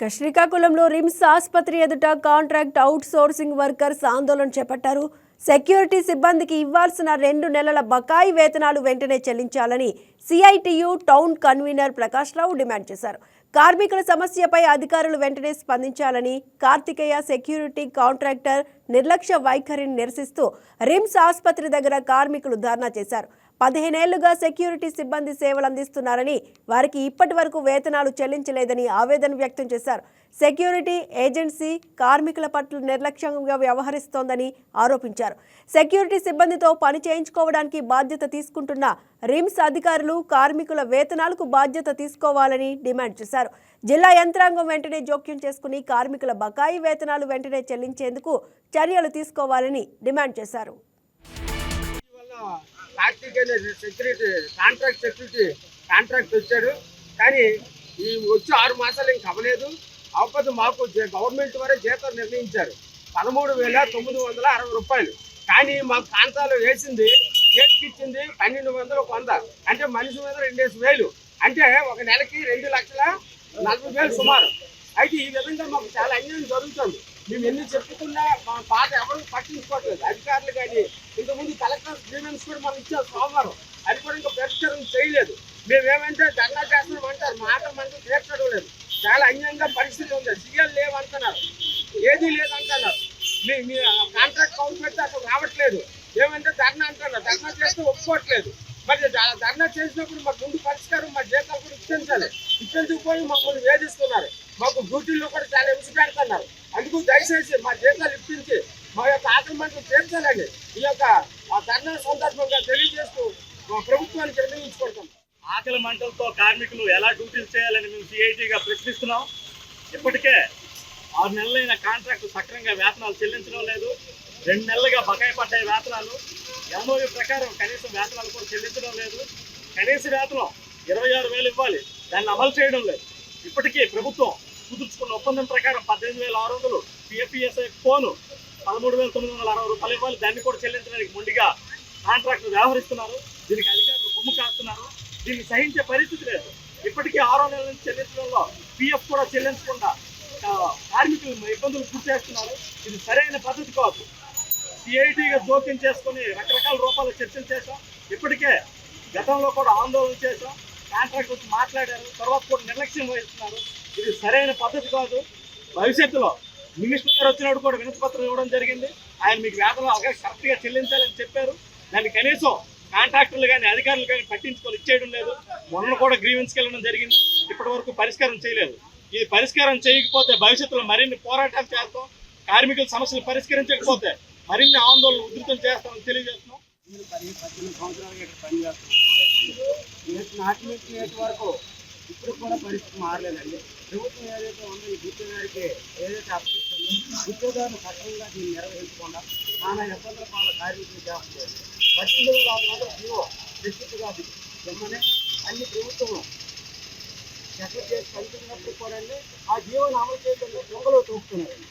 ఇక శ్రీకాకుళంలో రిమ్స్ ఆసుపత్రి ఎదుట కాంట్రాక్ట్ అవుట్ సోర్సింగ్ వర్కర్స్ ఆందోళన చేపట్టారు. సెక్యూరిటీ సిబ్బందికి ఇవ్వాల్సిన రెండు నెలల బకాయి వేతనాలు వెంటనే చెల్లించాలని CITU town convener Prakash Rao demand చేశారు. కార్మికుల సమస్యపై అధికారులు వెంటనే స్పందించాలని కార్తికేయ సెక్యూరిటీ కాంట్రాక్టర్ నిర్లక్ష్య వైఖరిని నిరసిస్తూ రిమ్స్ ఆసుపత్రి దగ్గర కార్మికులు ధర్నా చేశారు. పదిహేనేళ్ళుగా సెక్యూరిటీ సిబ్బంది సేవలు అందిస్తున్నారని వారికి ఇప్పటి వరకు వేతనాలు చెల్లించలేదని ఆవేదన వ్యక్తం చేశారు. సెక్యూరిటీ ఏజెన్సీ కార్మికుల పట్ల నిర్లక్ష్యంగా వ్యవహరిస్తోందని ఆరోపించారు. సెక్యూరిటీ సిబ్బందితో పని చేయించుకోవడానికి బాధ్యత తీసుకుంటున్న రిమ్స్ అధికారులు కార్మికుల వేతనాలకు బాధ్యత తీసుకోవాలని డిమాండ్ చేశారు. జిల్లా యంత్రాంగం వెంటనే జోక్యం చేసుకుని కార్మికుల బకాయి వేతనాలు వెంటనే చెల్లించేందుకు చర్యలు తీసుకోవాలని డిమాండ్ చేశారు. సెక్యూరిటీ కాంట్రాక్ట్ సెక్యూరిటీ కాంట్రాక్ట్ వచ్చాడు. కానీ ఈ వచ్చి ఆరు మాసాలు ఇంక అవ్వలేదు. అవ్వదు మాకు జే- గవర్నమెంట్ వారే జీతం నిర్ణయించారు. పదమూడు వేల తొమ్మిది వందల అరవై రూపాయలు. కానీ మాకు ప్రాంతాలు వేసింది చేతికి ఇచ్చింది పన్నెండు వందల వంద. అంటే మనిషి మీద రెండేసి వేలు. అంటే ఒక నెలకి రెండు లక్షల నలభై వేలు సుమారు. అయితే ఈ విధంగా మాకు చాలా అన్యాయం జరుగుతుంది. మేము ఎన్ని చెప్పుకున్నా మా పాట ఎవరు పట్టించుకోవట్లేదు. అధికారులు కానీ ఇంతకుముందు కలెక్టర్ గ్రీవెన్స్ కూడా మనం ఇచ్చాం సోమవారం. అది కూడా ఇంకా పరిష్కారం చేయలేదు. మేమేమంటే ధర్నా చేస్తున్నాం అంటారు. మాట మనకు తీర్చడం లేదు. చాలా అన్యంగా పరిస్థితి ఉంది. సీఎల్ లేవంటున్నారు. ఏదీ లేదంటున్నారు. మీ మీ కాంట్రాక్ట్ కౌంట్ పెడితే అసలు రావట్లేదు. ఏమంటే ధర్నా అంటున్నారు. ధర్నా చేస్తే ఒప్పుకోవట్లేదు. మరి ధర్నా చేసినప్పుడు మా గుండు పరిష్కారం మా జీతాలు కూడా ఇప్పించాలి. ఇప్పించకపోయి మమ్మల్ని వేధిస్తున్నారు. మాకు డ్యూటీల్లో కూడా చాలా హింస పెడుతున్నారు. అందుకు దయచేసి మా జీతాలు ఇప్పించి మా యొక్క ఆకలి తీర్చాలని ఈ యొక్క ధర్నా సందర్భంగా తెలియజేస్తూ మా ప్రభుత్వాన్ని నిర్ణయించుకుంటాం ఆకలి మంటలతో కార్మికులు ఎలా డ్యూటీలు చేయాలని మేము సిఐటిగా ప్రశ్నిస్తున్నాం. ఇప్పటికే ఆరు నెలలైన కాంట్రాక్ట్ సక్రమంగా వేతనాలు చెల్లించడం లేదు. రెండు నెలలుగా బకాయి పడ్డాయి వేతనాలు. ఎంఓయూ ప్రకారం కనీసం వేతనాలు కూడా చెల్లించడం లేదు. కనీస వేతనం ఇరవై ఆరు వేలు ఇవ్వాలి. దాన్ని అమలు చేయడం లేదు. ఇప్పటికీ ప్రభుత్వం కుదుర్చుకున్న ఒప్పందం ప్రకారం పద్దెనిమిది వేల ఆరు వందలు పిఎఫ్ఈఎస్ఐ ఫోను పదమూడు వేల తొమ్మిది వందల అరవై రూపాయలు ఇవ్వాలి. దాన్ని కూడా చెల్లించడానికి ముందుగా కాంట్రాక్టులు వ్యవహరిస్తున్నారు. దీనికి అధికారులు కొమ్ము కాస్తున్నారు. దీన్ని సహించే పరిస్థితి లేదు. ఇప్పటికీ ఆరో నెలల నుంచి చెల్లించడంలో పిఎఫ్ కూడా చెల్లించకుండా కార్మికులు ఇబ్బందులు గురి చేస్తున్నారు. ఇది సరైన పద్ధతి కాదు. సిఐటిగా జోక్యం చేసుకొని రకరకాల రూపాల్లో చర్చలు చేశాం. ఇప్పటికే గతంలో కూడా ఆందోళన చేశాం. కాంట్రాక్ట్ వచ్చి మాట్లాడారు. తర్వాత కూడా నిర్లక్ష్యం వహిస్తున్నారు. ఇది సరైన పద్ధతి కాదు. భవిష్యత్తులో మినిస్టర్ గారు వచ్చినప్పుడు కూడా వినతిపత్రం ఇవ్వడం జరిగింది. ఆయన మీకు వేతనం అలాగే కరెక్ట్గా చెల్లించాలని చెప్పారు. దాన్ని కనీసం కాంట్రాక్టర్లు కానీ అధికారులు కానీ పట్టించుకొని ఇచ్చేయడం లేదు. మొన్న కూడా గ్రీవెన్స్కి వెళ్ళడం జరిగింది. ఇప్పటి వరకు పరిష్కారం చేయలేదు. ఇది పరిష్కారం చేయకపోతే భవిష్యత్తులో మరిన్ని పోరాటాలు చేస్తాం. కార్మికుల సమస్యలు పరిష్కరించకపోతే మరిన్ని ఆందోళన ఉధృతం చేస్తామని తెలియజేస్తున్నాం. మీరు పది పద్దెనిమిది సంవత్సరాలుగా ఇక్కడ పనిచేస్తున్నాను నాటి నుంచి నేటి వరకు ఇప్పుడు కూడా పరిస్థితి మారలేదండి. ప్రభుత్వం ఏదైతే ఉందో ఈ గుర్తుగారికి ఏదైతే అప్పగిస్తుందో గుర్తుదారులు సక్రమంగా దీన్ని నిర్వహించకుండా నానా ఇబ్బందుల పాల కార్మికులు చేస్తుంది పద్దెనిమిది వేల ఆరు వందల జీవో డిస్ట్రిక్ట్గా ఇమ్మని అన్ని ప్రభుత్వం సెటిల్ చేసి కలుపుతున్నప్పుడు కూడా ఆ జీవోని అమలు చేయడంలో దొంగలు తోపుతున్నారండి.